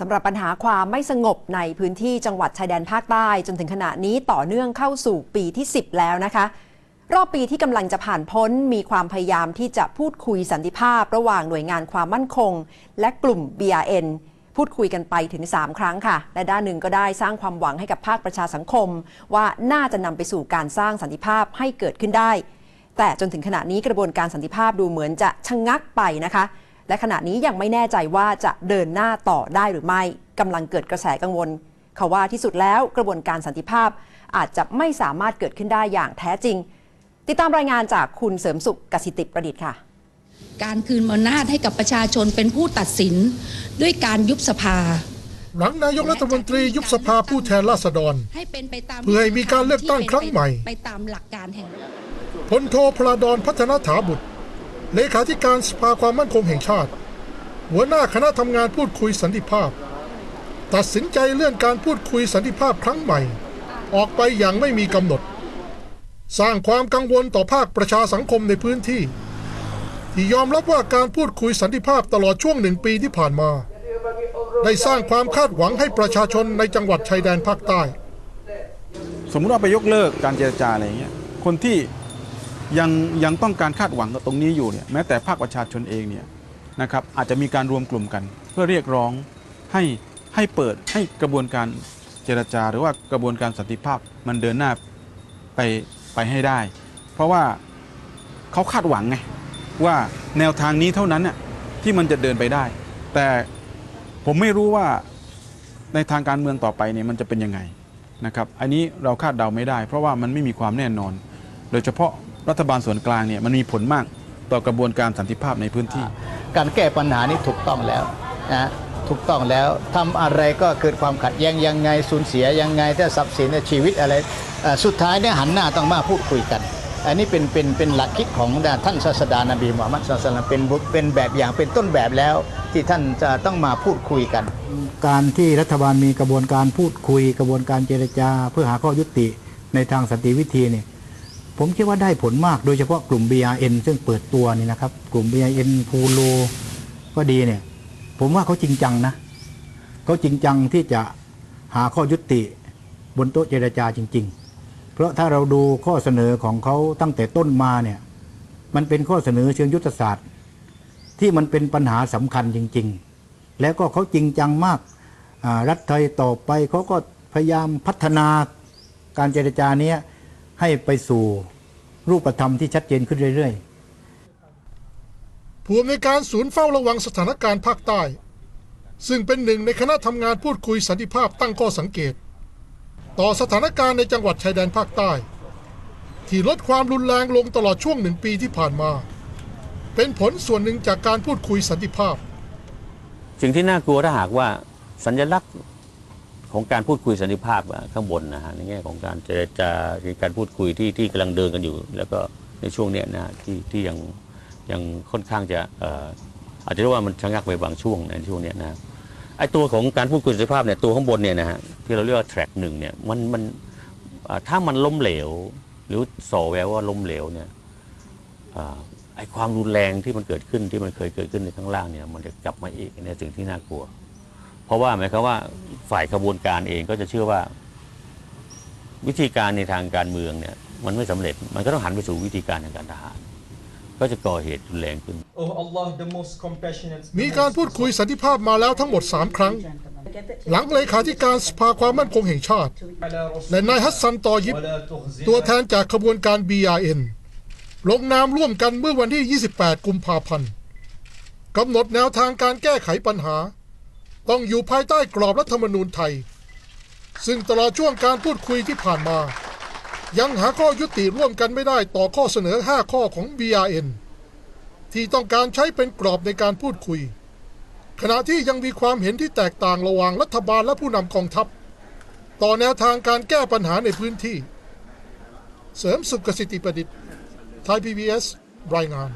สำหรับปัญหาความไม่สงบในพื้นที่จังหวัดชายแดนภาคใต้ จนถึงขณะนี้ต่อเนื่องเข้าสู่ปีที่ 10 แล้วนะคะ รอบปีที่กำลังจะผ่านพ้นมีความพยายามที่จะพูดคุยสันติภาพ ระหว่างหน่วยงานความมั่นคง และกลุ่ม BRN พูดคุยกันไปถึง 3 ครั้งค่ะ และด้านหนึ่งก็ได้สร้างความหวังให้กับภาคประชาสังคม ว่าน่าจะนำไปสู่การสร้างสันติภาพให้เกิดขึ้นได้ แต่จนถึงขณะนี้กระบวนการสันติภาพดูเหมือนจะชะงงักไปนะคะ และขณะนี้ยังไม่แน่ใจว่าจะเดินหน้าต่อได้หรือไม่กำลังเกิดกระแสกังวลเขาว่าที่สุดแล้วกระบวนการสันติภาพอาจจะไม่สามารถเกิดขึ้นได้อย่างแท้จริง ติดตามรายงานจากคุณเสริมสุขกสิติประดิษฐ์ค่ะ การคืนอำนาจให้กับประชาชนเป็นผู้ตัดสินด้วยการยุบสภา หลังนายกรัฐมนตรียุบสภาผู้แทนราษฎรให้เป็นไปตามเพื่อให้มีการเลือกตั้งครั้งใหม่ ไปตามหลักการแห่งพลโทพลาดอนพัฒนาถาบุตร เลขาธิการสภาความมั่นคงแห่งชาติ หัวหน้าคณะทำงานพูดคุยสันติภาพ ตัดสินใจเลื่อนการพูดคุยสันติภาพครั้งใหม่ ออกไปอย่างไม่มีกำหนด สร้างความกังวลต่อภาคประชาสังคมในพื้นที่ ที่ยอมรับว่าการพูดคุยสันติภาพตลอดช่วงหนึ่งปีที่ผ่านมา ได้สร้างความคาดหวังให้ประชาชนในจังหวัดชายแดนภาคใต้ สมมติว่าไปยกเลิกการเจรจาอะไรเงี้ยคนที่ ยังยังต้องการคาดหวังกับตรงนี้อยู่เนี่ยแม้แต่ภาคประชาชนเองเนี่ยนะครับอาจจะมีการรวมกลุ่มกัน เพื่อเรียกร้องให้ให้เปิดให้กระบวนการเจรจา หรือว่ากระบวนการสันติภาพมันเดินหน้าไปไปให้ได้ เพราะว่าเขาคาดหวังไงว่าแนวทางนี้เท่านั้นน่ะที่มันจะเดินไปได้ แต่ผมไม่รู้ว่าในทางการเมืองต่อไปเนี่ยมันจะเป็นยังไงนะครับ อันนี้เราคาดเดาไม่ได้ เพราะว่ามันไม่มีความแน่นอน โดยเฉพาะ รัฐบาลส่วนกลางเนี่ยมันมีผลมากต่อกระบวนการสันติภาพในพื้นที่ การแก้ปัญหานี้ถูกต้องแล้วนะถูกต้องแล้วทำอะไรก็เกิดความขัดแย้งยังไงสูญเสียยังไงถ้าทรัพย์สินชีวิตอะไรเอ่อสุดท้ายเนี่ยหันหน้าต้องมาพูดคุยกัน อันนี้เป็นเป็นเป็นหลักคิดของท่านศาสดานบีมุฮัมมัดศาสนาเป็นบุเป็นแบบอย่างเป็นต้นแบบแล้ว ที่ท่านจะต้องมาพูดคุยกัน การที่รัฐบาลมีกระบวนการพูดคุย กระบวนการเจรจา เพื่อหาข้อยุติในทางสันติวิธีเนี่ย ผมคิดว่าได้ผลมากโดยเฉพาะกลุ่ม BRN ซึ่งเปิดตัวนี่นะครับ กลุ่ม BRN พูโลก็ดีเนี่ย ผมว่าเขาจริงจังนะเขาจริงจังที่จะหาข้อยุติบนโต๊ะเจรจาจริง ๆ เพราะถ้าเราดูข้อเสนอของเขาตั้งแต่ต้นมาเนี่ย มันเป็นข้อเสนอเชิงยุทธศาสตร์ ที่มันเป็นปัญหาสำคัญจริง ๆ แล้วก็เขาจริงจังมากรัฐไทยต่อไปเขาก็พยายามพัฒนาการเจรจาเนี้ย ให้ไปสู่รูปธรรมที่ชัดเจนขึ้นเรื่อยๆ ผู้อำนวยการศูนย์เฝ้าระวังสถานการณ์ภาคใต้ ซึ่งเป็นหนึ่งในคณะทำงานพูดคุยสันติภาพตั้งข้อสังเกต ต่อสถานการณ์ในจังหวัดชายแดนภาคใต้ ที่ลดความรุนแรงลงตลอดช่วงหนึ่งปีที่ผ่านมา เป็นผลส่วนหนึ่งจากการพูดคุยสันติภาพสิ่งที่น่ากลัวถ้าหากว่าสัญลักษณ์ ของการพูดคุยสันติภาพข้างบนนะฮะในแง่ของการเจรจาหรือการพูดคุยที่ที่กำลังเดินกันอยู่ แล้วก็ในช่วงเนี้ยนะที่ที่ยังยังค่อนข้างจะอาจจะเรียกว่ามันชะงักไปบางช่วงในช่วงเนี้ยนะไอตัวของการพูดคุยสันติภาพเนี่ยตัวข้างบนเนี่ยนะฮะที่เราเรียกว่าแทร็กหนึ่งเนี่ยมันมันถ้ามันล้มเหลว หรือส่อแววว่าล้มเหลวเนี่ยไอความรุนแรงที่มันเกิดขึ้นที่มันเคยเกิดขึ้นในข้างล่างเนี่ยมันจะกลับมาอีกในสิ่งที่น่ากลัว เพราะว่าหมายความว่าฝ่ายขบวนการเองก็จะเชื่อว่า วิธีการในทางการเมืองเนี่ย มันไม่สำเร็จมันก็ต้องหันไปสู่วิธีการทางการทหาร ก็จะก่อเหตุรุนแรงขึ้น มีการพูดคุยสันติภาพมาแล้วทั้งหมด 3 ครั้ง หลังเลขาธิการสภาความมั่นคงแห่งชาติ และนายฮัสซันตอยิบ ตัวแทนจากขบวนการ BRN ลงนามร่วมกันเมื่อวันที่ 28 กุมภาพันธ์กำหนดแนวทางการแก้ไขปัญหา ต้องอยู่ภายใต้กรอบรัฐธรรมนูญไทย ซึ่งตลอดช่วงการพูดคุยที่ผ่านมา ยังหาข้อยุติร่วมกันไม่ได้ต่อข้อเสนอ 5 ข้อของ BRN ที่ต้องการใช้เป็นกรอบในการพูดคุย ขณะที่ยังมีความเห็นที่แตกต่างระหว่างรัฐบาลและผู้นำกองทัพ ต่อแนวทางการแก้ปัญหาในพื้นที่ เสริมสุขสิทธิประดิษฐ์ไทย PBS รายงาน